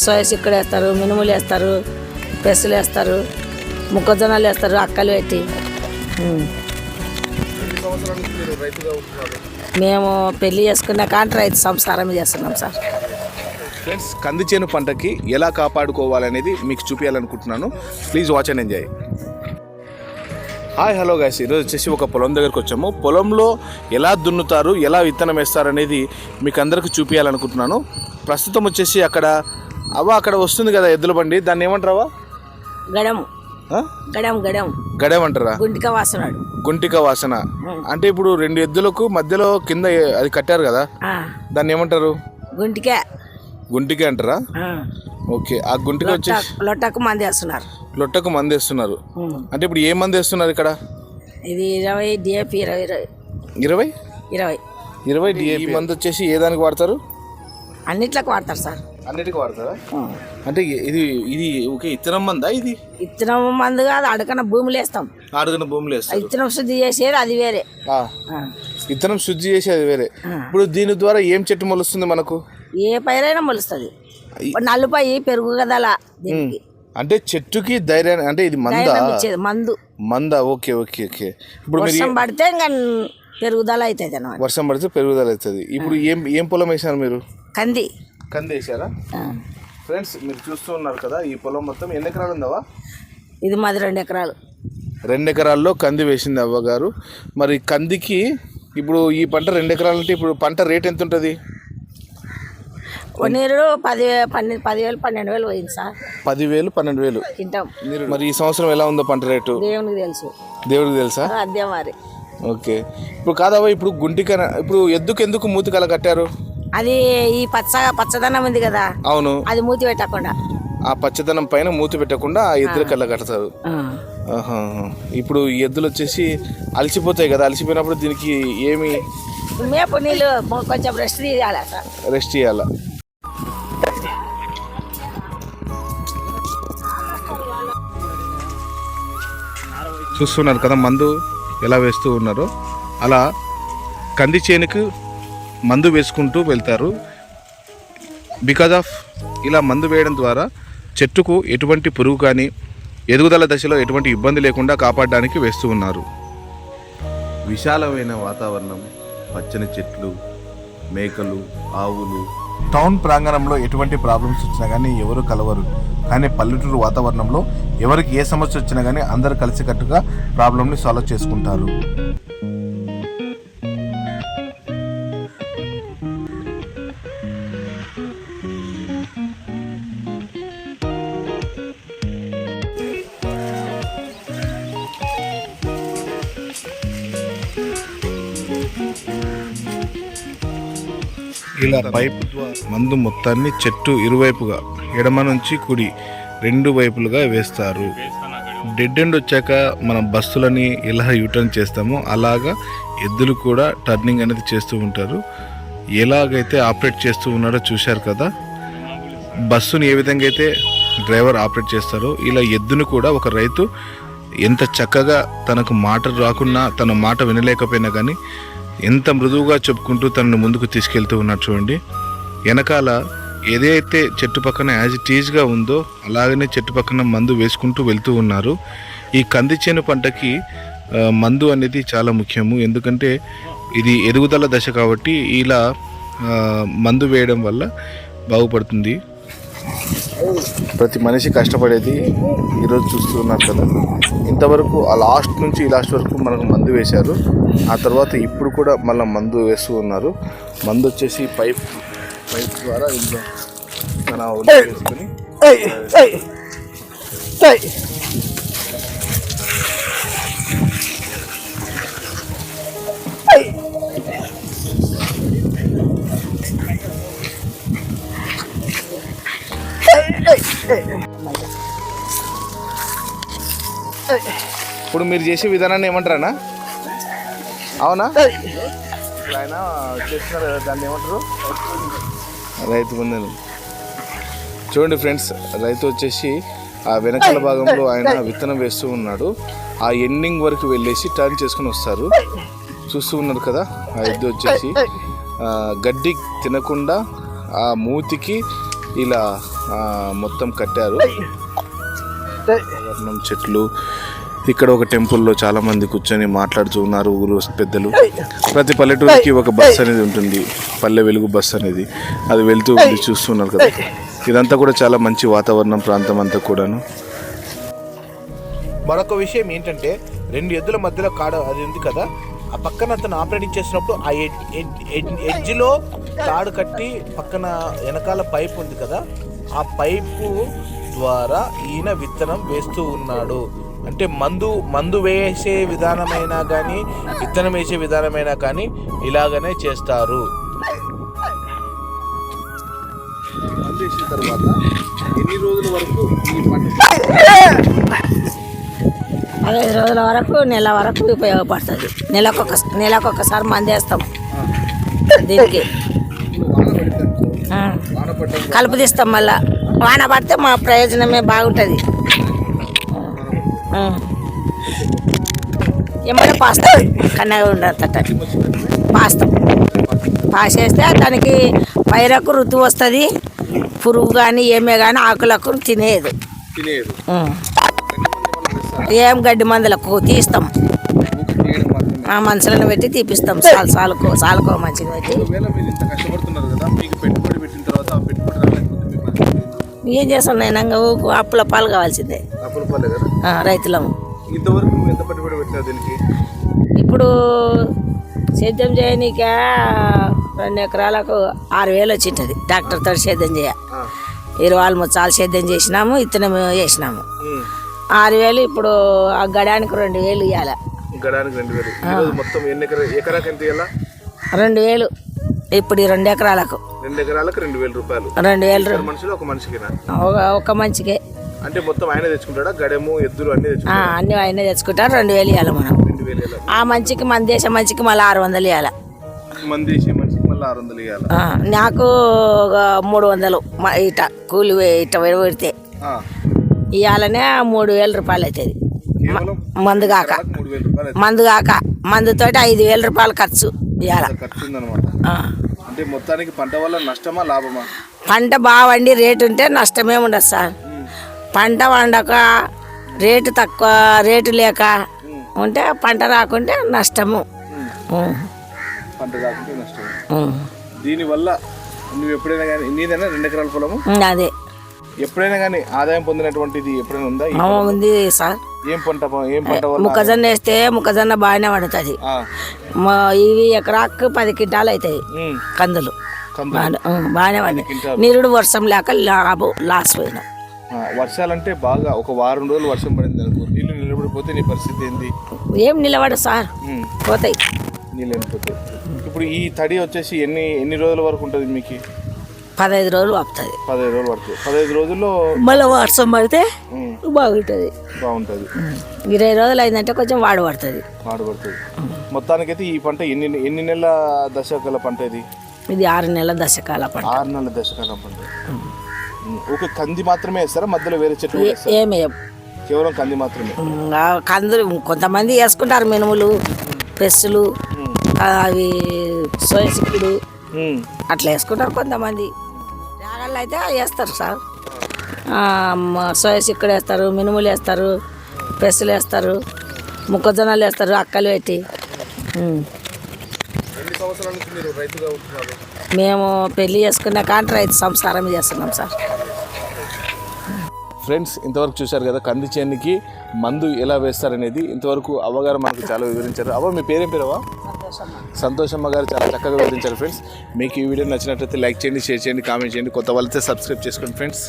Soya చిక్కుడు వేస్తారు మినుములు వేస్తారు పెసలు వేస్తారు మొక్కజొన్నలు వేస్తారు అక్కలు పెట్టి. మేము పెళ్ళి చేసుకున్న కానీ రైతు సంసారం చేస్తున్నాం సార్. ఫ్రెండ్స్ కంది చేను పంటకి ఎలా కాపాడుకోవాలనేది మీకు చూపించాలనుకుంటున్నాను please watch and enjoy. Hi hello guys ఈరోజు వచ్చేసి ఒక పొలం దగ్గరకు వచ్చాము. పొలంలో ఎలా దున్నుతారు ఎలా విత్తనం వేస్తారు అనేది మీకు అందరికీ చూపించాలనుకుంటున్నాను ప్రస్తుతం వచ్చేసి అక్కడ అవ్వ అక్కడ వస్తుంది కదా ఎద్దుల బండి. దాన్ని ఏమంటారవా గడము. గడం గడం గడేమంటారా? గుంటిక వాసనాడు. గుంటిక వాసన. అంటే ఇప్పుడు రెండు ఎద్దులకు మధ్యలో కింద అది కట్టారు కదా? దాన్ని ఏమంటారు? గుంటికే. గుంటిక అంటారా? ఓకే. ఆ గుంటిక లొట్ట- లొట్టకు మంది వేస్తున్నారు. లొట్టకు మంది వేస్తున్నారు. అంటే ఇప్పుడు ఏ మంది వేస్తున్నారు ఇక్కడ? ఇది ఇరవై డిఏపి ఇరవై ఇరవై. ఇరవై? ఇరవై. ఇరవై ఈ మంది వచ్చేసి ఏ దానికి వాడతారు? అన్నిట్లకు వాడతారు సార్. అన్నిటికి వాడతారా. అంటే ఇది ఇది ఓకే ఇత్తనం మందా ఇది? ఇత్తనం మందు కాదు అడకన భూములు వేస్తాం. ఆడుగున భూములు ఆ వేస్తారు ఇత్తనం శుద్ధి చేసేది అది వేరే. ఇత్తనం శుద్ధి చేసేది వేరే. ఆ. ఇప్పుడు దీని ద్వారా ఏం చెట్టు మొలుస్తుంది మనకు? ఏ పైరైనా మొలుస్తుంది. నలుపై పెరుగు కదలా దీనికి. అంటే చెట్టుకి ధైర్యాన్ని అంటే ఇది మందా? మందు. మందా? Okay okay okay. ఇప్పుడు మీరు వర్షం పడితే ఇంకా పెరుగుదల అవుతుంది వర్షం పడితే పెరుగుదల అవుతుంది. ఇప్పుడు ఏం ఏం పొలం వేసారు మీరు? కంది. కంది వేసారా ఆ. ఫ్రెండ్స్ మీరు చూస్తూ ఉన్నారు కదా ఈ పొలం మొత్తం ఎన్ని ఎకరాలు ఉందవా ఇది మాది రెండు ఎకరాలు. రెండు ఎకరాల్లో కంది వేసింది అవ్వగారు మరి కందికి ఇప్పుడు ఈ పంట రెండు ఎకరాలు అంటే ఇప్పుడు పంట రేట్ ఎంత ఉంటుంది? నీరు పది పన్నెండు పదివేలు పన్నెండు వేలు పోయింది సార్. పదివేలు పన్నెండు వేలు తింటాం. మరి ఈ సంవత్సరం ఎలా ఉందో పంట రేటు? దేవునికి తెలుసు. దేవుడికి తెలుసా? అదే మరి ఓకే. ఇప్పుడు కాదవ్వ ఇప్పుడు గుంటిక ఇప్పుడు ఎద్దుకు ఎందుకు మూతి కల కట్టారు? అది ఈ పచ్చ పచ్చదనం ఉంది కదా. అవును. అది మూతి పెట్టకుండా. ఆ పచ్చదనం పైన మూతి పెట్టకుండా ఆ ఎద్దుల కళ్ళ కడతారు. ఇప్పుడు ఈ ఎద్దులు వచ్చేసి అలసిపోతాయి కదా అలసిపోయినప్పుడు దీనికి ఏమి మేపు నీళ్ళు కొంచెం రెస్ట్ తీయాలి రెస్ట్ చేయాలా? చూస్తున్నారు కదా మందు ఎలా వేస్తూ ఉన్నారో. అలా కంది చేనుకు మందు వేసుకుంటూ వెళ్తారు. బికాజ్ ఆఫ్ ఇలా మందు వేయడం ద్వారా చెట్టుకు ఎటువంటి పురుగు కానీ ఎదుగుదల దశలో ఎటువంటి ఇబ్బంది లేకుండా కాపాడడానికి వేస్తూ ఉన్నారు. విశాలమైన వాతావరణం పచ్చని చెట్లు మేకలు ఆవులు. టౌన్ ప్రాంగణంలో ఎటువంటి ప్రాబ్లమ్స్ వచ్చినా కానీ ఎవరు కలవరు. కానీ పల్లెటూరు వాతావరణంలో ఎవరికి ఏ సమస్య వచ్చినా కానీ అందరు కలిసికట్టుగా ప్రాబ్లమ్ని సాల్వ్ చేసుకుంటారు. ఇలా పైప్ మందు మొత్తాన్ని చెట్టు ఇరువైపుగా ఎడమ నుంచి కుడి రెండు వైపులుగా వేస్తారు. డెడ్ ఎండ్ వచ్చాక మనం బస్సులని ఎలా యూటర్న్ చేస్తామో అలాగా ఎద్దులు కూడా టర్నింగ్ అనేది చేస్తూ ఉంటారు. ఎలాగైతే ఆపరేట్ చేస్తూ ఉన్నారో చూశారు కదా? బస్సుని ఏ విధంగా అయితే డ్రైవర్ ఆపరేట్ చేస్తారో ఇలా ఎద్దును కూడా ఒక రైతు ఎంత చక్కగా తనకు మాట రాకున్నా తన మాట వినలేకపోయినా కానీ ఎంత మృదువుగా చెప్పుకుంటూ తనను ముందుకు తీసుకెళ్తూ ఉన్నాడు చూడండి. వెనకాల ఏదైతే చెట్టు పక్కన యాజ్ ఇట్ ఈజ్గా ఉందో అలాగనే చెట్టు పక్కన మందు వేసుకుంటూ వెళ్తూ ఉన్నారు. ఈ కంది చేను పంటకి మందు అనేది చాలా ముఖ్యము. ఎందుకంటే ఇది ఎదుగుదల దశ కాబట్టి ఇలా మందు వేయడం వల్ల బాగుపడుతుంది. ప్రతి మనిషి కష్టపడేది ఈరోజు చూస్తున్నారు కదా. ఇంతవరకు ఆ లాస్ట్ నుంచి ఈ లాస్ట్ వరకు మనకు మందు వేశారు. ఆ తర్వాత ఇప్పుడు కూడా మళ్ళీ మందు వేస్తూ ఉన్నారు. మందు వచ్చేసి పైప్ పైప్ ద్వారా ఇంట్లో మన వేసుకొని ఇప్పుడు మీరు చేసే విధానాన్ని ఏమంటారనా అవునా? ఆయన చేస్తున్నారు కదా దాన్ని ఏమంటారు? రైతు బంధువులు. చూడండి ఫ్రెండ్స్ రైతు వచ్చేసి ఆ వెనకాల భాగంలో ఆయన విత్తనం వేస్తూ ఉన్నాడు. ఆ ఎండింగ్ వరకు వెళ్ళేసి టర్న్ చేసుకుని వస్తారు. చూస్తూ ఉన్నారు కదా ఆ ఎద్దు వచ్చేసి. గడ్డి తినకుండా ఆ మూతికి ఇలా మొత్తం కట్టారు. చెట్లు ఇక్కడ ఒక టెంపుల్లో చాలా మంది కూర్చొని మాట్లాడుతూ ఉన్నారు ఊరు పెద్దలు. ప్రతి పల్లెటూరికి ఒక బస్ అనేది ఉంటుంది. పల్లె వెలుగు బస్ అనేది. అది వెళ్తూ ఉంది చూస్తున్నారు కదా. ఇదంతా కూడా చాలా మంచి వాతావరణం ప్రాంతం అంతా కూడాను. మరొక విషయం ఏంటంటే రెండు ఎద్దుల మధ్యలో కాడ అది ఉంది కదా ఆ పక్కన అతను ఆపరేటింగ్ చేసినప్పుడు ఆ ఎడ్ ఎడ్ ఎడ్ ఎడ్జ్లో తాడు కట్టి పక్కన వెనకాల పైప్ ఉంది కదా ఆ పైపు ద్వారా ఈయన విత్తనం వేస్తూ ఉన్నాడు. అంటే మందు మందు వేసే విధానమైనా కానీ విత్తనం వేసే విధానమైనా కానీ ఇలాగనే చేస్తారు. చేసిన తర్వాత ఎన్ని రోజుల వరకు ఈ పంట పదహైదు రోజుల వరకు నెల వరకు ఉపయోగపడుతుంది. నెలకొక నెలకొకసారి మందేస్తాం దీనికి. ఆ. కలుపు తీస్తాం మళ్ళా. వాన పడితే మా ప్రయోజనమే బాగుంటుంది. ఏమంటే పాస్తాం కన్నగా ఉండదు పాస్తాం పాసేస్తే దానికి పైరకు ఋతువు వస్తుంది. పురుగు కానీ ఏమే కానీ ఆకులకు తినేది. ఏం గడ్డి మందులకు తీస్తాం. ఆ మనుషులను పెట్టి తీపిస్తాం. సాలు సాలుకో సాలుకో మంచిగా పెట్టి. ఏం చేస్తాం నేను? అప్పుల పాలు కావాల్సిందే. రైతులము. ఇంతవరకు నువ్వు ఎంత పెట్టుబడి పెట్టినావు దీనికి? ఇప్పుడు సేద్యం చేయనీక రెండు ఎకరాలకు ఆరు వేలు వచ్చింటుంది. ట్రాక్టర్తో సేద్యం చేయ. ఇరవై చాలా సేద్యం చేసినాము ఇత్తనం వేసినాము. ఆరు వేలు ఇప్పుడు ఆ గడానికి రెండు వేలు ఇవ్వాలి గడానికి రెండు వేలు. ఈరోజు మొత్తం ఎన్ని ఎకరా ఎకరాకి ఎంత ఇవ్వాలా రెండు వేలు. ఇప్పుడు ఈ రెండు ఎకరాలకు. రెండు ఎకరాలకు రెండు వేల రూపాయలు. రెండు వేలు ఇద్దరు మనుషులు ఒక మనిషికినా ఒక ఒక మంచికే అంటే మొత్తం ఆయన తెచ్చుకుంటాడా? గడెము ఎద్దులు అన్ని తెచ్చుకుంటాడా? అన్ని ఆయనే తెచ్చుకుంటారు రెండు వేలు ఇవ్వాలి మనం. రెండు వేలు ఇవ్వాలి ఆ మంచికి మన దేశం మంచికి మళ్ళీ ఆరు వందలు ఇవ్వాలి మంది వేసే మనిషికి మళ్ళీ ఆరు వందలు ఇవ్వాలి నాకు ఒక మూడు వందలు మ- ఇట కూలి వే- ఇట పెడితే ఇవ్వాలనే మూడు వేల రూపాయలు అవుతుంది. కేవలం మందు కాక. మూడు వేల రూపాయలు అయితే మందు కాక. మందుతోటి ఐదు వేల రూపాయలు ఖర్చు. ఉందన్నమాట అంటే మొత్తానికి పంట వల్ల నష్టమా లాభమా? పంట బాగా వండి రేటు ఉంటే నష్టమే ఉండదు సార్. పంట వండక రేటు తక్కువ రేటు లేక ఉంటే పంట రాకుంటే నష్టము. పంట కాకుంటే నష్టం ఉం. దీనివల్ల నువ్వు ఎప్పుడైనా కానీ నీదైనా రెండు ఎకరాల పొలము? అదే. ఎప్పుడైనా కానీ ఆదాయం పొందినటువంటిది ఎప్పుడైనా ఉందా ఉంది సార్. ఏం పంట ఏం పంట మొక్కజొన్న వేస్తే మొక్కజొన్న బాగానే పడుతుంది. ఇవి ఎకరాకు పది క్వింటాలు అవుతాయి కందులు. బాగానే పడినాయి క్వింటాలు. నిరుడు వర్షం లేక లాభం లాస్ పోయినాం. వర్షాలంటే బాగా ఒక వారం రోజులు వర్షం పడింది అనుకో నీళ్ళు నిలబడిపోతే నీ పరిస్థితి ఏంది? ఏం నిలబడు సార్. పోతాయి. నీళ్ళు వెళ్ళిపోతాయి ఇప్పుడు ఈ తడి వచ్చేసి ఎన్ని ఎన్ని రోజుల వరకు ఉంటుంది మీకు? పదహైదు రోజులు వస్తుంది పదహైదు రోజులు పడుతుంది. పదహైదు రోజుల్లో మళ్ళీ వర్షం పడితే బాగుంటుంది. బాగుంటుంది. ఇరవై రోజులు అయిందంటే కొంచెం వాడు పడుతుంది పాడుపడుతుంది మొత్తానికైతే ఈ పంట ఎన్ని ఎన్ని నెలల దశకాల పంట ఇది? ఇది ఆరు నెలల దశకాల పంట. ఆరు నెలల దశకాలం పంట. ఒక కంది మాత్రమే వేస్తారా? మధ్యలో వేరే చెట్లు? ఏమేయం కేవలం కంది మాత్రమే. కందులు కొంతమంది వేసుకుంటారు మినుములు పెస్సులు అవి సోయ చిక్కుడు ఉమ్, అట్లా వేసుకుంటారు కొంతమంది. జాగాల్లో అయితే వేస్తారు సార్. సోయ చిక్కుడు వేస్తారు మినుములు వేస్తారు పెస్సులు వేస్తారు మొక్కజొన్నలు వేస్తారు అక్కలు పెట్టి. ఉం. ఎన్ని సంవత్సరాల నుంచి మీరు రైతుగా ఉంటున్నారు? మేము పెళ్ళి చేసుకున్న కానీ రైతు సంసారం చేస్తున్నాం సార్. ఫ్రెండ్స్ ఇంతవరకు చూశారు కదా కంది చేనికి మందు ఎలా వేస్తారనేది. ఇంతవరకు అవ్వగారు మనకు చాలా వివరించారు. అవ్వ మీ పేరేం పేరవా సంతోషమ్మ గారు చాలా చక్కగా వివరించారు ఫ్రెండ్స్. మీకు ఈ వీడియో నచ్చినట్లయితే లైక్ చేయండి షేర్ చేయండి కామెంట్ చేయండి. కొత్త వాళ్ళైతే సబ్స్క్రైబ్ చేసుకోండి ఫ్రెండ్స్.